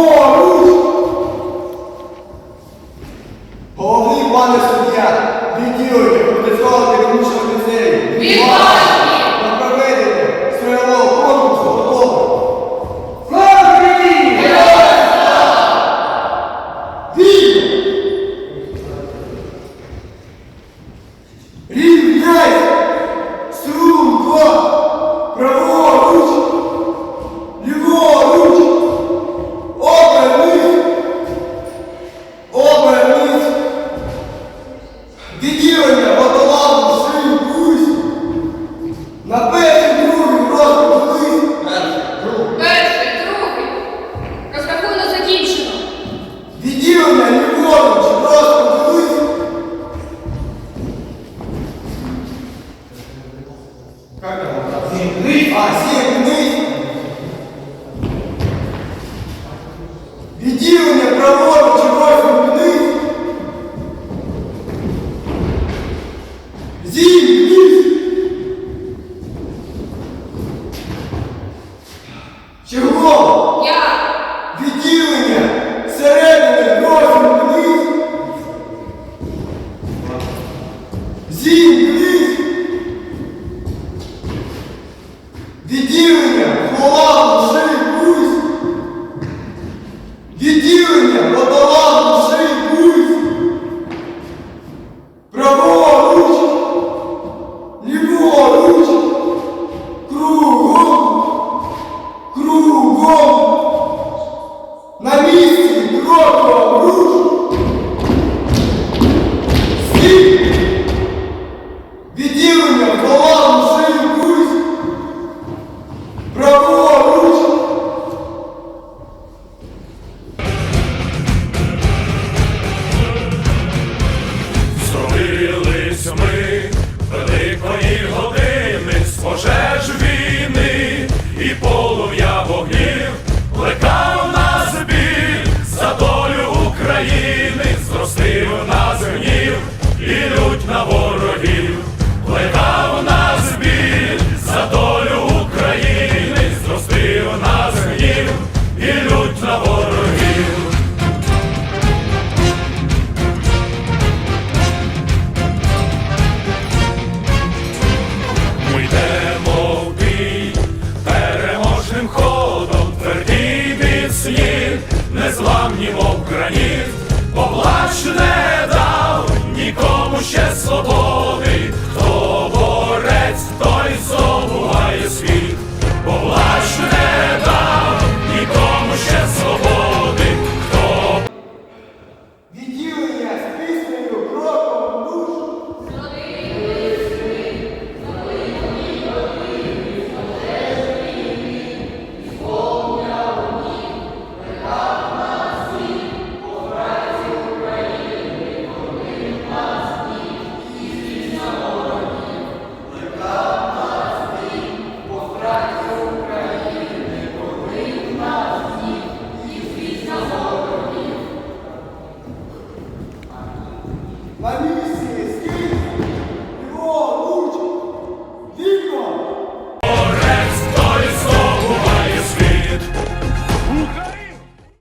Senhor. На перший другий розподілись! Перший, другий. Розрахунок закінчено. Відділення ліворуч розподілись! Зімкнись, а зімкнись! Чого? Я. Відділення середини розум вниз. Зім вниз. Відділення хвала полум'я вогнів плекав нас біль за долю України, зростив нас гнів і лють на ворогів, плекав нас біль за долю України, зростив нас гнів і лють на ворогів. Незламні,